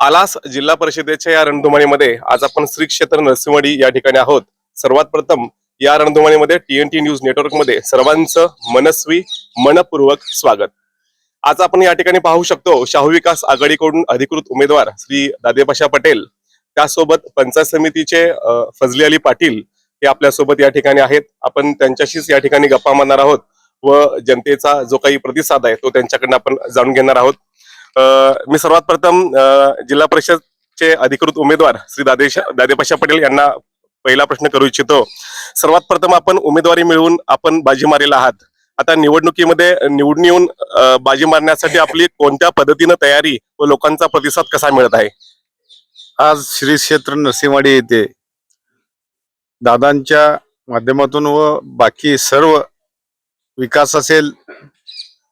आलास जिल्हा परिषदेच्या या रणधुमाणीमध्ये आज आपण श्री क्षेत्र नरसिंहवाडी या ठिकाणी आहोत. सर्वात प्रथम या रणधुमाणीमध्ये टीएनटी न्यूज नेटवर्कमध्ये सर्वांचं मनस्वी मनपूर्वक स्वागत. आज आपण या ठिकाणी पाहू शकतो शाहू विकास आघाडीकडून अधिकृत उमेदवार श्री दादेपाशा पटेल. त्यासोबत पंचायत समितीचे फजली अली पाटील हे आपल्यासोबत या ठिकाणी आहेत. आपण त्यांच्याशीच या ठिकाणी गप्पा मारणार आहोत व जनतेचा जो काही प्रतिसाद आहे तो त्यांच्याकडनं आपण जाणून घेणार आहोत. मी सर्वात प्रथम जिल्हा परिषदचे अधिकृत उमेदवार श्री दादेश दादेपाशा पटेल यांना पहिला प्रश्न करू इच्छितो. सर्वात प्रथम आपण उमेदवारी मिळवून आपण बाजी मारेल आहात. आता निवडणुकीमध्ये निवडून येऊन बाजी मारण्यासाठी आपली कोणत्या पद्धतीनं तयारी व लोकांचा प्रतिसाद कसा मिळत आहे? आज श्री क्षेत्र नरसिंहवाडी येथे दादांच्या माध्यमातून व बाकी सर्व विकास असेल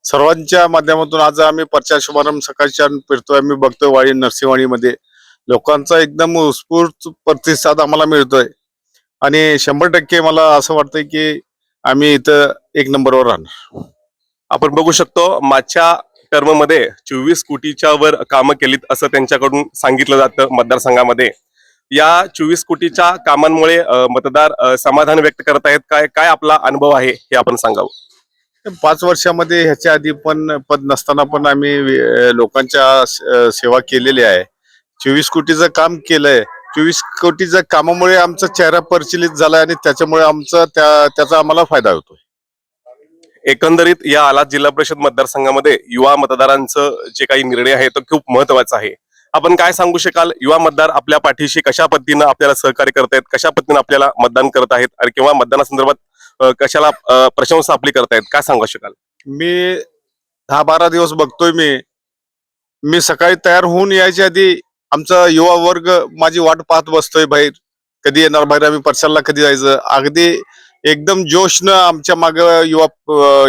सर्वांच्या माध्यमातून आज आम्ही प्रचार शुभारंभ सकाळच्या फिरतोय. आम्ही बघतोय वाडी नरसिंहवाणीमध्ये लोकांचा एकदम उत्स्फूर्त प्रतिसाद आम्हाला मिळतोय. आणि शंभर टक्के मला असं वाटतंय की आम्ही इथं एक नंबरवर राहणार. आपण बघू शकतो मागच्या टर्ममध्ये चोवीस कोटीच्या वर कामं केलीत असं त्यांच्याकडून सांगितलं जातं मतदारसंघामध्ये. या चोवीस कोटीच्या कामांमुळे मतदार समाधान व्यक्त करत आहेत. काय काय आपला अनुभव आहे हे आपण सांगावं? पाच वर्षामध्ये ह्याच्या आधी पण पद नसताना पण आम्ही लोकांच्या सेवा केलेली आहे. चोवीस कोटीचं काम केलंय. चोवीस कोटीच्या कामामुळे आमचा चेहरा परिचलित झालाय आणि त्याच्यामुळे आमचा त्या त्याचा आम्हाला फायदा होतोय. एकंदरीत या आलात जिल्हा परिषद मतदारसंघामध्ये युवा मतदारांचं जे काही निर्णय आहे तो खूप महत्त्वाचा आहे. आपण काय सांगू शकाल? युवा मतदार आपल्या पाठीशी कशा पद्धतीनं आपल्याला सहकार्य करत आहेत कशा पद्धतीनं आपल्याला मतदान करत आहेत? किंवा मतदानासंदर्भात कशाला प्रशंसा आपली करतायत? काय सांगू शकाल मी दहा बारा दिवस बघतोय मी. मी सकाळी तयार होऊन यायच्या आधी आमचा युवा वर्ग माझी वाट पाहत बसतोय बाहेर. कधी येणार बाहेर? आम्ही परसाला कधी जायचं? अगदी एकदम जोशनं आमच्या माग युवा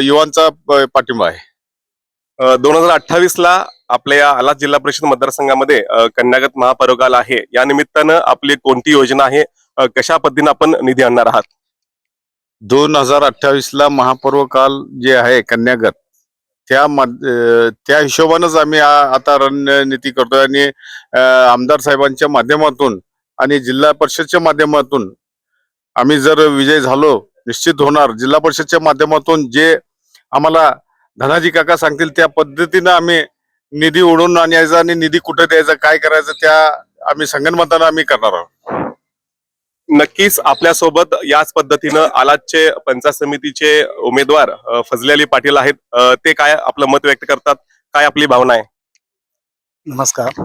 युवांचा पाठिंबा आहे. दोन हजार अठ्ठावीस ला आपल्या या आलात जिल्हा परिषद मतदारसंघामध्ये कन्यागत महापर्व काल आहे. या निमित्तानं आपली कोणती योजना आहे? कशा पद्धतीनं आपण निधी आणणार आहात? दोन हजार अठ्ठावीस ला महापर्व काल जे आहे कन्यागत त्या त्या हिशोबानंच आम्ही आता रणनीती करतोय आणि आमदार साहेबांच्या माध्यमातून आणि जिल्हा परिषदच्या माध्यमातून आम्ही जर विजय झालो निश्चित होणार. जिल्हा परिषदच्या माध्यमातून जे आम्हाला धनाजी काका सांगतील त्या पद्धतीनं आम्ही निधी उडवून आणायचा आणि निधी कुठे द्यायचा काय करायचं त्या आम्ही संगणमतानं आम्ही करणार आहोत. नक्कीच आपल्यासोबत याच पद्धतीनं आलातचे पंचायत समितीचे उमेदवार फजले अली पाटील आहेत. ते काय आपलं मत व्यक्त करतात? काय आपली भावना आहे? नमस्कार.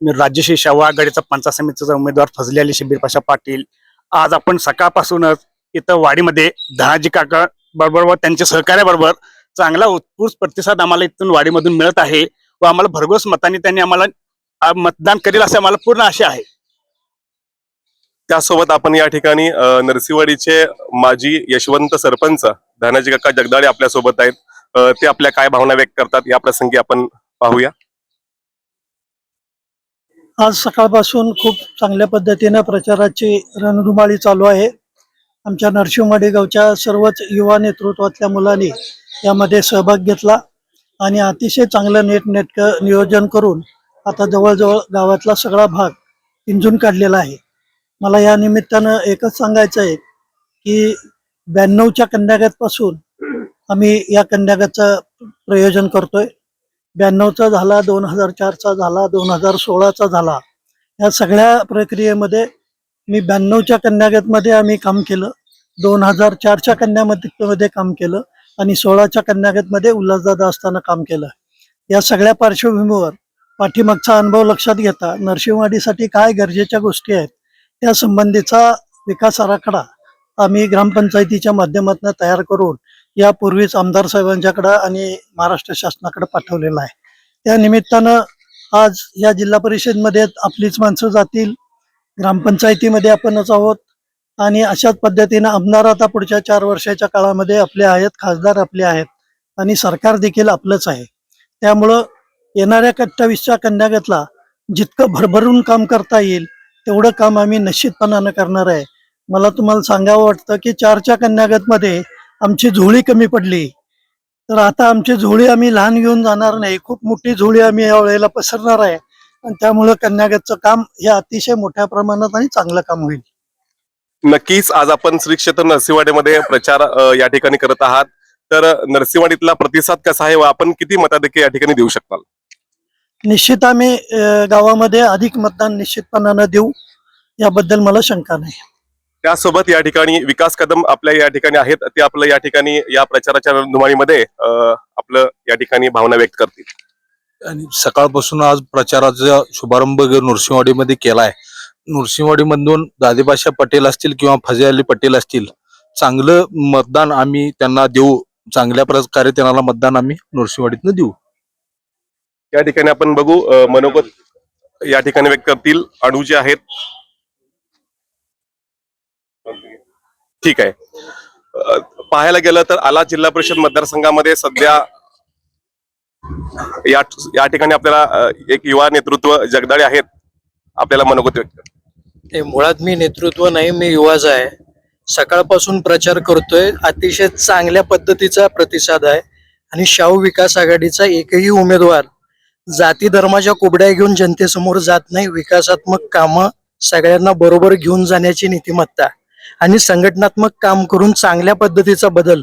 मी राज्यश्री शाहू आघाडीचा पंचायत समितीचा उमेदवार फजले अली शबीर पाशा पाटील. आज आपण सकाळपासूनच इथं वाडीमध्ये धनाजी काका बरोबर व त्यांच्या सहकार्याबरोबर चांगला उत्कृष्ट प्रतिसाद आम्हाला इथून वाडीमधून मिळत आहे व आम्हाला भरघोस मताने त्यांनी आम्हाला मतदान करेल असे आम्हाला पूर्ण आशा आहे. त्यासोबत आपण या ठिकाणी नरसिंहवाडीचे माजी यशवंत सरपंच धनाजी काका जगदाळे आपल्यासोबत आहेत. ते आपल्या काय भावना व्यक्त करतात या प्रसंगी आपण पाहूया. आज सकाळपासून खूप चांगल्या पद्धतीनं प्रचाराची रणधुमाळी चालू आहे. आमच्या नरसिंहवाडी गावच्या सर्वच युवा नेतृत्वातल्या मुलांनी यामध्ये सहभाग घेतला आणि अतिशय चांगलं नेटनेटकं नियोजन करून आता जवळजवळ गावातला सगळा भाग पिंजून काढलेला आहे. मला या निमित्तानं एकच सांगायचं आहे की ब्याण्णवच्या कन्यागतपासून आम्ही या कन्यागतचं प्रयोजन करतोय. ब्याण्णवचा झाला दोन हजार चारचा झाला दोन हजार सोळाचा झाला. या सगळ्या प्रक्रियेमध्ये मी ब्याण्णवच्या कन्यागतमध्ये आम्ही काम केलं. दोन हजार चारच्या कन्यामध्ये मध्ये काम केलं आणि सोळाच्या कन्यागतमध्ये उल्हासदादा असताना काम केलं. या सगळ्या पार्श्वभूमीवर पाठीमागचा अनुभव लक्षात घेता नरसिंहवाडीसाठी काय गरजेच्या गोष्टी आहेत त्या संबंधीचा विकास आराखडा आम्ही ग्रामपंचायतीच्या माध्यमातून तयार करून यापूर्वीच आमदार साहेबांच्याकडं आणि महाराष्ट्र शासनाकडे पाठवलेला आहे. त्या निमित्तानं आज या जिल्हा परिषदमध्ये आपलीच माणसं जातील ग्रामपंचायतीमध्ये आपणच आहोत आणि अशाच पद्धतीनं आमदार आता पुढच्या चार वर्षाच्या काळामध्ये आपले आहेत खासदार आपले आहेत आणि सरकार देखील आपलंच आहे. त्यामुळं येणाऱ्या अठ्ठावीसच्या कन्यागतला जितकं भरभरून काम करता येईल तेवढं काम आम्ही निश्चितपणानं करणार आहे. मला तुम्हाला सांगावं वाटतं की चारच्या कन्यागतमध्ये आमची झोळी कमी पडली. तर आता आमची झोळी आम्ही लहान घेऊन जाणार नाही. खूप मोठी झोळी आम्ही या वेळेला पसरणार आहे. आणि त्यामुळं कन्यागतचं काम हे अतिशय मोठ्या प्रमाणात आणि चांगलं काम होईल. नक्कीच आज आपण श्री क्षेत्र नरसिंहवाडीमध्ये प्रचार या ठिकाणी करत आहात. तर नरसिंहवाडीतला प्रतिसाद कसा आहे व आपण किती मताधिक्य या ठिकाणी देऊ शकता निश्चित आम्ही अ, गावामध्ये अधिक मतदान निश्चितपणानं देऊ याबद्दल मला शंका नाही. त्यासोबत या ठिकाणी विकास कदम आपल्या या ठिकाणी आहेत ते आपलं या ठिकाणी या प्रचाराच्या रणधुमाळीमध्ये अ, आपलं या ठिकाणी भावना व्यक्त करतील. आणि सकाळपासून आज प्रचाराचा शुभारंभ नृसिंहवाडीमध्ये केलाय. नृसिंहवाडीमधून दादेबाशा पटेल असतील किंवा फजे अली पटेल असतील चांगलं मतदान आम्ही त्यांना देऊ चांगल्या प्रकारे त्यांना मतदान आम्ही नृसिंहवाडीतनं देऊ. या ठिकाणी आपण बघू मनोगत या ठिकाणी व्यक्त करतील. अणू जे आहेत ठीक आहे. पाहायला गेलं तर आला जिल्हा परिषद मतदारसंघामध्ये सध्या या या ठिकाणी आपल्याला एक युवा नेतृत्व जगदाळे आहेत आपल्याला मनोगत व्यक्त मुळात मी नेतृत्व नाही मी युवाच आहे. सकाळपासून प्रचार करतोय अतिशय चांगल्या पद्धतीचा प्रतिसाद आहे. आणि शाहू विकास आघाडीचा एकही उमेदवार जाती धर्माच्या कुबड्या घेऊन जनतेसमोर जात नाही विकासात्मक कामं सगळ्यांना बरोबर घेऊन जाण्याची नीतिमत्ता आणि संघटनात्मक काम करून चांगल्या पद्धतीचा बदल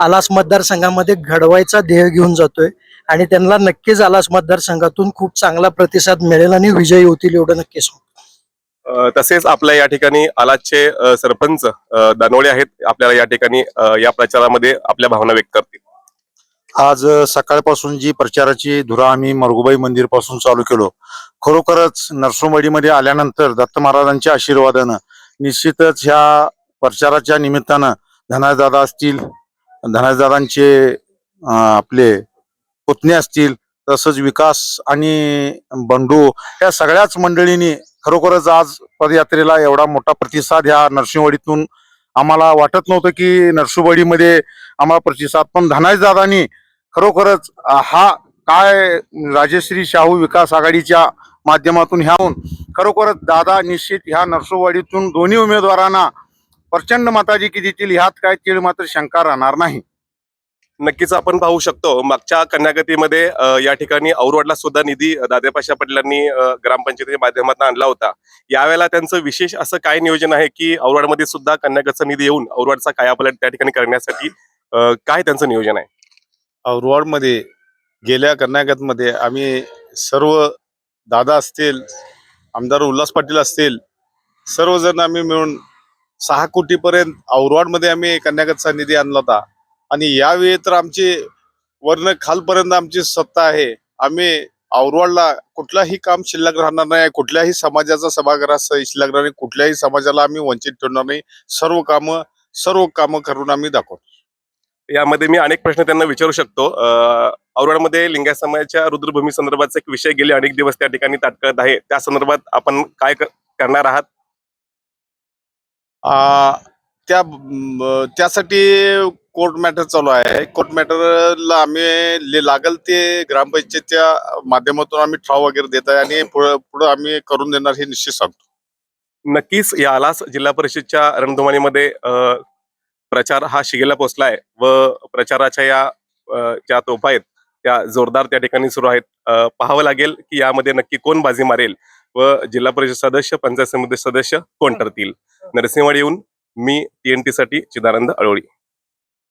आलास मतदारसंघामध्ये घडवायचा ध्येय घेऊन जातोय आणि त्यांना नक्कीच आलास मतदारसंघातून खूप चांगला प्रतिसाद मिळेल आणि विजयी होतील एवढं नक्कीच तसेच आपल्या या ठिकाणी आलाचे सरपंच दानोळे आहेत आपल्याला या ठिकाणी या प्रचारामध्ये आपल्या भावना व्यक्त करतील. आज सकाळपासून जी प्रचाराची धुरा आम्ही मरगुबाई मंदिरपासून चालू केलो खरोखरच नरसोंवाडीमध्ये आल्यानंतर दत्त महाराजांच्या आशीर्वादानं निश्चितच ह्या प्रचाराच्या निमित्तानं धनाजदादा असतील धनाजदादांचे आपले पुतणे असतील तसंच विकास आणि बंडू या सगळ्याच मंडळींनी खरोखरच आज पदयात्रेला एवढा मोठा प्रतिसाद ह्या नरसिंहवाडीतून आम्हाला वाटत नव्हतं की नरसुबाडीमध्ये आम्हाला प्रतिसाद पण धनाजदादांनी खरोखरच हा काय राजश्री शाहू विकास आघाडीच्या माध्यमातून ह्याहून खरोखरच दादा निश्चित ह्या नरसोवाडीतून दोन्ही उमेदवारांना प्रचंड मताधिकी देतील ह्यात काय तीळ मात्र शंका राहणार नाही. नक्कीच आपण पाहू शकतो. मागच्या कन्यागतीमध्ये या ठिकाणी औरवाडला सुद्धा निधी दादेपाशा पाटलांनी ग्रामपंचायतीच्या माध्यमातून आणला होता. यावेळेला त्यांचं विशेष असं काय नियोजन आहे की औरवाडमध्ये सुद्धा कन्यागतचा निधी येऊन औरवाडचा कायापलट त्या ठिकाणी करण्यासाठी काय त्यांचं नियोजन आहे? औरवाडमध्ये गेल्या कर्नाटकामध्ये आम्ही सर्व दादा असतील आमदार उल्हास पाटील असतील सर्वजण आम्ही मिळून सहा कोटीपर्यंत औरवाडमध्ये आम्ही कन्यागतचा निधी आणला होता. आणि यावेळी तर आमची वर्ण खालपर्यंत आमची सत्ता आहे. आम्ही औरवाडला कुठलाही काम शिल्लक राहणार नाही. कुठल्याही समाजाचा सभागृह शिल्लक राहणार नाही. कुठल्याही समाजाला आम्ही वंचित ठेवणार नाही. सर्व कामं सर्व कामं करून आम्ही दाखवतो. यामध्ये मी अनेक प्रश्न त्यांना विचारू शकतो. औरवाडमध्ये लिंगायत समाजाच्या रुद्रभूमी संदर्भाचा एक विषय गेले अनेक दिवस त्या ठिकाणी ताटकळत आहे. त्या संदर्भात आपण काय करणार आहात? त्या त्यासाठी कोर्ट मॅटर चालू आहे. कोर्ट मॅटरला आम्ही ले- लागल ते ग्रामपंचायतच्या माध्यमातून आम्ही ठराव वगैरे देत आहे आणि पुढं पुढं आम्ही करून देणार हे निश्चित सांगतो. नक्कीच या आलास जिल्हा परिषदच्या रणधुमाळीमध्ये अ, प्रचार हा शिगेला पोहोचलाय व प्रचाराच्या या ज्या तोफा आहेत त्या जोरदार त्या ठिकाणी सुरू आहेत. पाहावं लागेल की यामध्ये नक्की कोण बाजी मारेल व जिल्हा परिषद सदस्य पंचायत समिती सदस्य कोण ठरतील. नरसिंहवाडी येऊन मी टीएनटी साठी चिदानंद अळोळी.